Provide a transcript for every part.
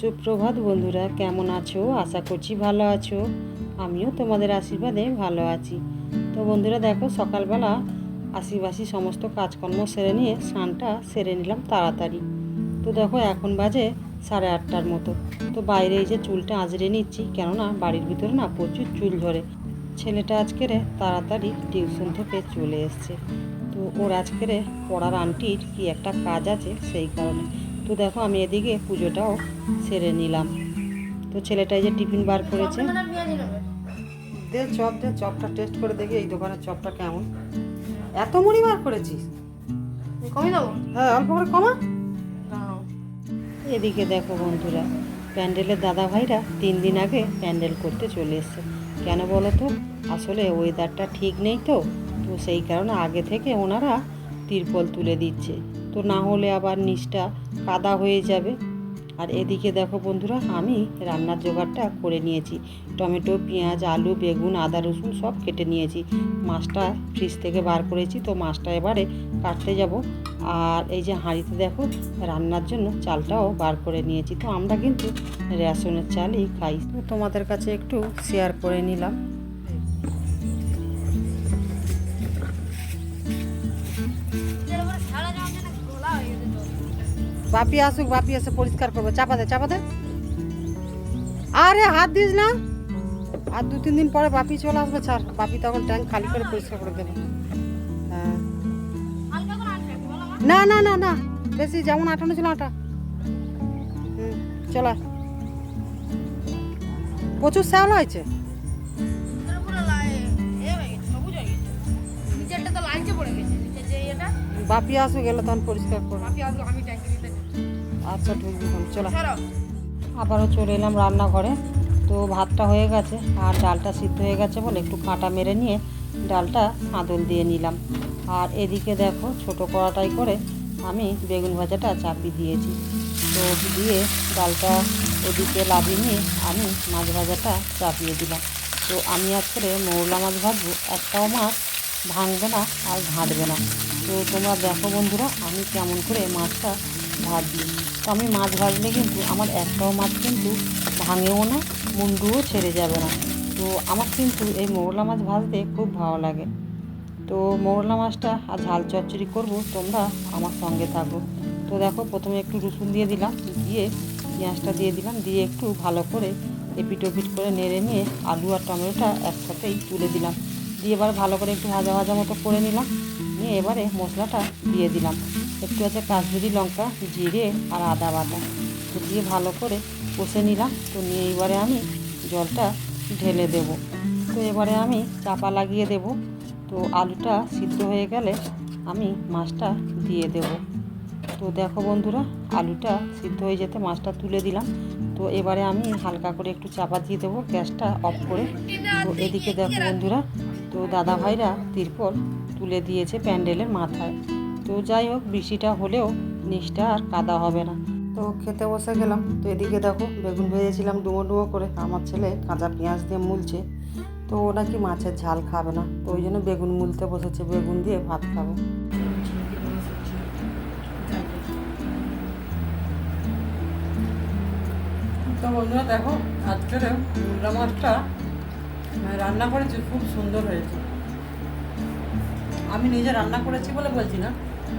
সুপ্রভাত বন্ধুরা, কেমন আছো? আশা করছি ভালো আছো। আমিও তোমাদের আশীর্বাদে ভালো আছি। তো বন্ধুরা, দেখো, সকালবেলা আশিবাসি সমস্ত কাজকর্ম সেরে নিয়ে স্নানটা সেরে নিলাম তাড়াতাড়ি। তো দেখো, এখন বাজে সাড়ে আটটার মতো। তো বাইরে এই যে চুলটা আঁচড়ে নিচ্ছি, কেননা বাড়ির ভিতরে না প্রচুর চুল ধরে। ছেলেটা আজকের তাড়াতাড়ি টিউশন থেকে চলে এসছে। তো ওর আজকের পড়ার আন্টির কি একটা কাজ আছে সেই কারণে। তো দেখো আমি এদিকে পুজোটাও সেরে নিলাম। তো ছেলেটা এই যে টিফিন বার করেছে। দে চপ দে চপটা টেস্ট করে দেখি এই দোকানের চপটা কেমন। এত মুড়ি বার করেছিস? কমে দেবো? হ্যাঁ অল্প করে কমা। এদিকে দেখো বন্ধুরা প্যান্ডেলের দাদা ভাইরা তিন দিন আগে প্যান্ডেল করতে চলে এসছে। কেন বলো তো? আসলে ওয়েদারটা ঠিক নেই তো তো সেই কারণে আগে থেকে ওনারা তিরপল তুলে দিচ্ছে। তো না হলে আবার নিচটা কাদা হয়ে যাবে। আর এদিকে দেখো বন্ধুরা, আমি রান্নার জোগাড়টা করে নিয়েছি। টমেটো, পেঁয়াজ, আলু, বেগুন, আদা, রসুন সব কেটে নিয়েছি। মাছটা ফ্রিজ থেকে বার করেছি, তো মাছটা এবারে কাটতে যাব। আর এই যে হাঁড়িতে দেখো, রান্নার জন্য চালটাও বার করে নিয়েছি। তো আমরা কিন্তু রেশনের চালই খাই। তো তোমাদের কাছে একটু শেয়ার করে নিলাম। বাপি আসুক বাপি এসে পরিষ্কার করব। চাপা দে চাপা দে। আরে হাত দিস না। আর দু তিন দিন পরে বাপি চলে আসবে ছাড়। বাপি তখন ট্যাঙ্ক খালি করে পরিষ্কার করে দেবে। হ্যাঁ। না না না না। বেশি যেমন আটানো ছিল আটা। হুম চলো প্রচুর শ্যাওলা হয়েছে। হয়ে হয়ে বাপি আসুক গেলে তখন পরিষ্কার করব। আচ্ছা ঢুকবি চলো। আবারও চলে এলাম রান্নাঘরে। তো ভাতটা হয়ে গেছে আর ডালটা সিদ্ধ হয়ে গেছে বলে একটু কাঁটা মেরে নিয়ে ডালটা আদল দিয়ে নিলাম। আর এদিকে দেখো ছোট কড়াটাই করে আমি বেগুন ভাজাটা চাপিয়ে দিয়েছি। তো দিয়ে ডালটা ওদিকে লাভিয়ে নিয়ে আমি মাছ ভাজাটা চাপিয়ে দিলাম। তো আমি আজকে মৌলা মাছ ভাজবো একটাও মাছ ভাঙবে না আর ঘাঁটবে না। তো তোমরা দেখো বন্ধুরা আমি কেমন করে মাছটা ভাজছি তো আমি মাছ ভাজলে কিন্তু আমার একটাও মাছ কিন্তু ভাঙেও না, মুন্ডুও ছেড়ে যাবে না। তো আমার কিন্তু এই মৌরলা মাছ ভাজতে খুব ভালো লাগে। তো মৌরলা মাছটা আর ঝাল চচ্চড়ি করব, তোমরা আমার সঙ্গে থাকো। তো দেখো, প্রথমে একটু রসুন দিয়ে দিলাম, দিয়ে পেঁয়াজটা দিয়ে দিলাম, দিয়ে একটু ভালো করে এপিট ওপিট করে নেড়ে নিয়ে আলু আর টমেটোটা একসাথেই তুলে দিলাম। দিয়ে এবার ভালো করে একটু ভাজা ভাজা মতো করে নিলাম। নিয়ে এবারে মশলাটা দিয়ে দিলাম। একটু আছে কাশ্মীরি লঙ্কা জিরে আর আদা বাটা। তো দিয়ে ভালো করে কষে নিলাম। তো নিয়ে এবারে আমি জলটা ঢেলে দেব। তো এবারে আমি চাপা লাগিয়ে দেব। তো আলুটা সিদ্ধ হয়ে গেলে আমি মাছটা দিয়ে দেব। তো দেখো বন্ধুরা, আলুটা সিদ্ধ হয়ে যেতে মাছটা তুলে দিলাম। তো এবারে আমি হালকা করে একটু চাপা দিয়ে দেবো। গ্যাসটা অফ করে। তো এদিকে দেখো বন্ধুরা তো দাদা ভাইরা তিরপল তুলে দিয়েছে প্যান্ডেলের মাথায়। তো যাই হোক, বৃষ্টিটা হলেও নিচটা আর কাদা হবে না। তো খেতে বসে গেলাম। তো এদিকে দেখো, বেগুন ভেজেছিলাম ডুমো ডুমো করে। আমার ছেলে কাঁচা পেঁয়াজ দিয়ে মুলছে। তো ও নাকি মাছের ঝাল খাবে না। তো ওই জন্য বেগুন মুলতে বসেছে। বেগুন দিয়ে ভাত খাবে। তো বন্ধুরা দেখো, আজকের মাছটা রান্না করেছি খুব সুন্দর হয়েছে। আমি নিজে রান্না করেছি বলে বলছি না।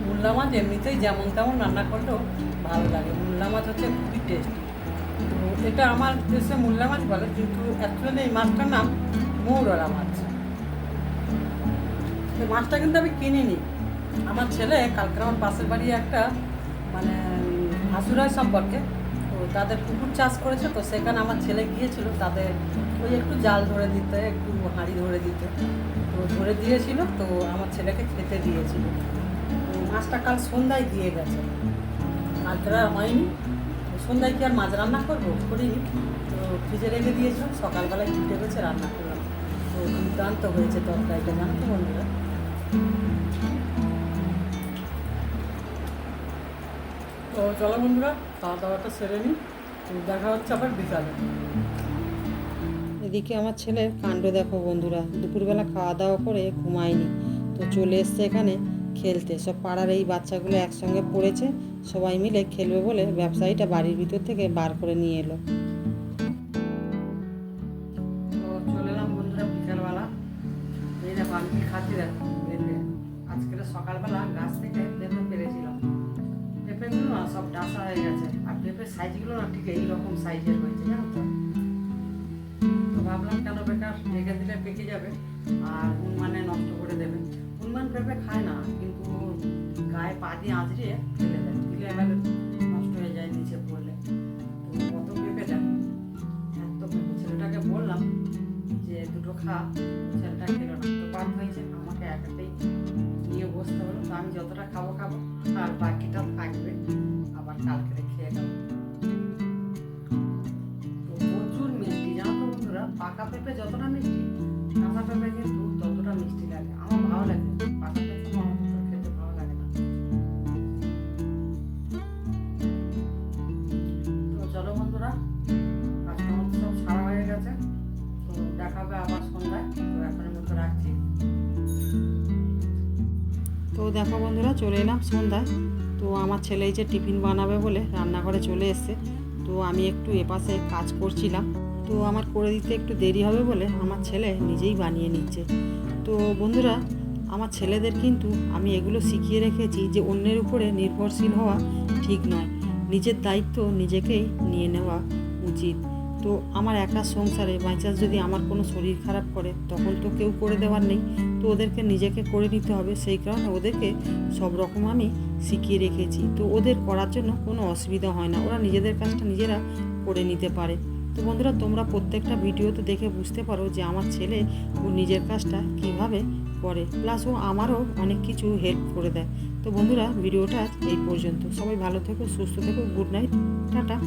মুল্লা মাছ এমনিতেই যেমন তেমন রান্না করলেও ভালো লাগে। মুল্লা মাছ হচ্ছে খুবই টেস্টি তো এটা আমার দেশে মুল্লা মাছ বলে, কিন্তু অ্যাকচুয়ালি এই মাছটার নাম মৌরলা মাছ। এই মাছটা কিন্তু আমি কিনিনি। আমার ছেলে কালকে আমার পাশের বাড়ি একটা মানে ভাসুরার সম্পর্কে তাদের পুকুর চাষ করেছে তো সেখানে আমার ছেলে গিয়েছিল তাদের ওই একটু জাল ধরে দিতে, একটু হাঁড়ি ধরে দিতে। তো ধরে দিয়েছিল তো আমার ছেলেকে খেতে দিয়েছিল। মাছটা কাল সন্ধ্যায় দিয়ে গেছে। কালকে আর হয়নি। তো সন্ধ্যায় কি আর মাছ রান্না করব? করিনি। তো ফ্রিজে রেখে দিয়েছিলাম সকালবেলায় ফুটে গেছে রান্না করলাম। তো দুর্দান্ত হয়েছে তরকারিটা। জানতো বন্ধুরা? তো চলো বন্ধুরা খাওয়া দাওয়াটা সেরে নিই। দেখা হচ্ছে আবার বিকালে। এদিকে আমার ছেলের কাণ্ড দেখো বন্ধুরা। দুপুরবেলা খাওয়া দাওয়া করে ঘুমায়নি। তো চলে এসছে এখানে খেলতে। সব পাড়ার এই বাচ্চাগুলো একসঙ্গে পড়েছে। সবাই মিলে খেলবে বলে ব্যবসায়ীটা বাড়ির ভিতর থেকে বার করে নিয়ে এলো। তো চলে এলাম বন্ধুরা বিকালবেলা। এই দেখো আমি কি খাচ্ছি দেখো। আজকে সকালবেলা গাছ থেকে পেরেছিলাম। পেঁপেগুলো না, সব ডাসা হয়ে গেছে। আর পেঁপের সাইজগুলো না ঠিক এইরকম সাইজের হয়েছে, জানো তো? তো ভাবলাম কেন বেকার রেখে দিলে পেকে যাবে, আর উন্মানে নষ্ট করে দেবে। উন্মান পেঁপে খায় না, কিন্তু গায়ে পা দিয়ে আঁচড়িয়ে ফেলে দেয়, দিলে এবার তো দেখো বন্ধুরা, চলে এলাম সন্ধ্যায়। তো আমার ছেলে যে টিফিন বানাবে বলে রান্নাঘরে চলে এসছে। তো আমি একটু এপাশে কাজ করছিলাম। তো আমার করে দিতে একটু দেরি হবে বলে আমার ছেলে নিজেই বানিয়ে নিচ্ছে। তো বন্ধুরা, আমার ছেলেদের কিন্তু আমি এগুলো শিখিয়ে রেখেছি যে অন্যের উপরে নির্ভরশীল হওয়া ঠিক নয়। নিজের দায়িত্ব নিজেকেই নিয়ে নেওয়া উচিত। তো আমার একা সংসারে বাইচান্স যদি আমার কোনো শরীর খারাপ করে, তখন তো কেউ করে দেওয়ার নেই। তো ওদেরকে নিজেকে করে নিতে হবে। সেই কারণে ওদেরকে সব রকম আমি শিখিয়ে রেখেছি। তো ওদের করার জন্য কোনো অসুবিধা হয় না। ওরা নিজেদের কাজটা নিজেরা করে নিতে পারে। তো বন্ধুরা, তোমরা প্রত্যেকটা ভিডিওতে দেখে বুঝতে পারো যে আমার ছেলে ও নিজের কাজটা কীভাবে করে। প্লাস ও আমারও অনেক কিছু হেল্প করে দেয়। তো বন্ধুরা, ভিডিওটা এই পর্যন্ত। সবাই ভালো থেকো, সুস্থ থেকো। Good night. টাটা।